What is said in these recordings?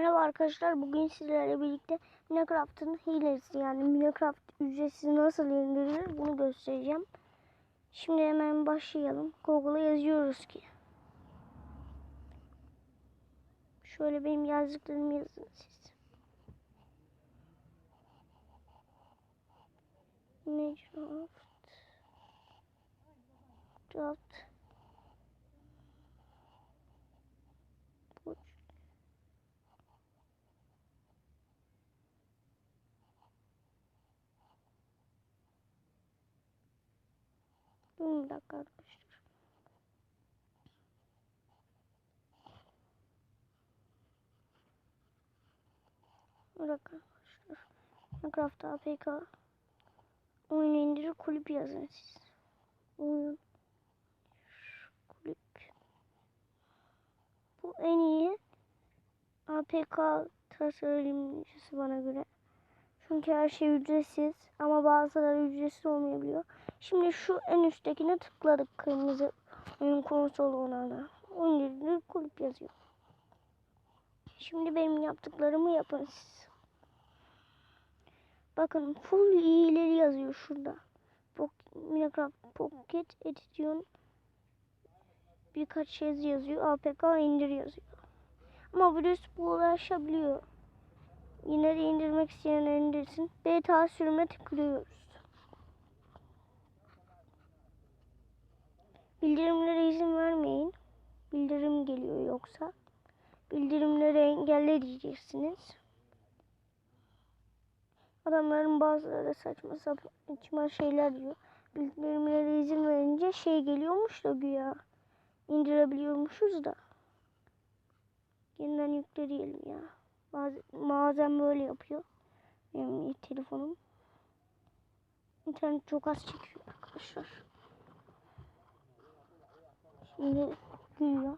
Merhaba arkadaşlar bugün sizlerle birlikte Minecraft'ın hilesi yani Minecraft ücretsiz nasıl indirilir bunu göstereceğim. Şimdi hemen başlayalım. Google'a yazıyoruz ki. Şöyle benim yazdıklarımı yazın siz. Minecraft. Minecraft. 20 dakika arkadaşlar. Bırak. Minecraft APK oyun indirir kulüp yazın siz. Oyun kulüp. Bu en iyi APK tasarımcısı bana göre. Çünkü her şey ücretsiz ama bazıları ücretsiz olmayabiliyor. Şimdi şu en üsttekine tıkladık kırmızı oyun konsolu olana. Oyun kulüp yazıyor. Şimdi benim yaptıklarımı yapın siz. Bakın full iyileri yazıyor şurada. Minecraft Pocket Edition birkaç şey yazıyor. APK indir yazıyor. Ama virüs bu ulaşabiliyor. Yine de indirmek isteyenler indirsin. Beta sürüme tıklıyoruz. Bildirimlere izin vermeyin. Bildirim geliyor yoksa. Bildirimleri engelle diyeceksiniz. Adamların bazıları saçma saçma şeyler diyor. Bildirimlere izin verince şey geliyormuş da güya. indirebiliyormuşuz da. Yeniden yükleyelim ya. Bazen, böyle yapıyor. Benim telefonum. İnternet çok az çekiyor arkadaşlar. Şimdi giriyor.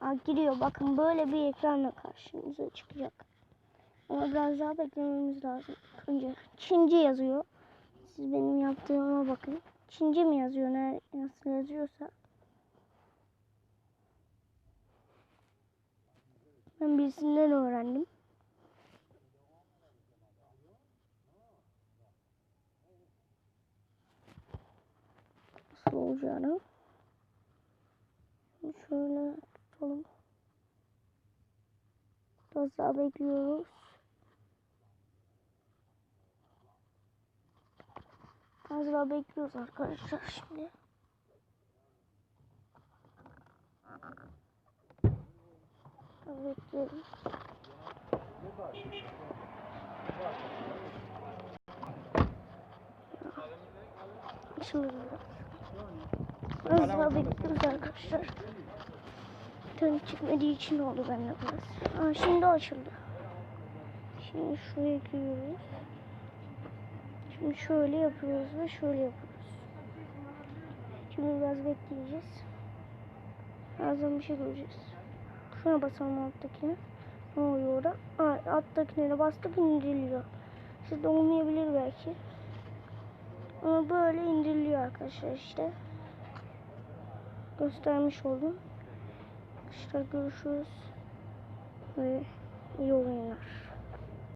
Aa, giriyor. Bakın böyle bir ekranla karşımıza çıkacak. Ama biraz daha beklememiz lazım. Önce Çince yazıyor. Siz benim yaptığıma bakın. Çince mi yazıyor? Ne, nasıl yazıyorsa. Ben birisinden öğrendim. Nasıl olacağını. Şöyle tutalım. Biraz daha bekliyoruz. Az daha bekliyoruz arkadaşlar şimdi. Biraz. Az daha bekliyoruz arkadaşlar. İnternet çıkmadığı için oldu bende biraz. Aa, şimdi açıldı. Şimdi şuraya giriyoruz. Şimdi şöyle yapıyoruz ve şöyle yapıyoruz. Şimdi biraz bekleyeceğiz. Birazdan bir şey göreceğiz. Şuna basalım alttakine. Ne oluyor orada? Aa, alttakine bastık indiriliyor. Sizde olmayabilir belki. Ama böyle indiriliyor arkadaşlar işte. Göstermiş oldum. Arkadaşlar görüşürüz. Ve iyi oyunlar.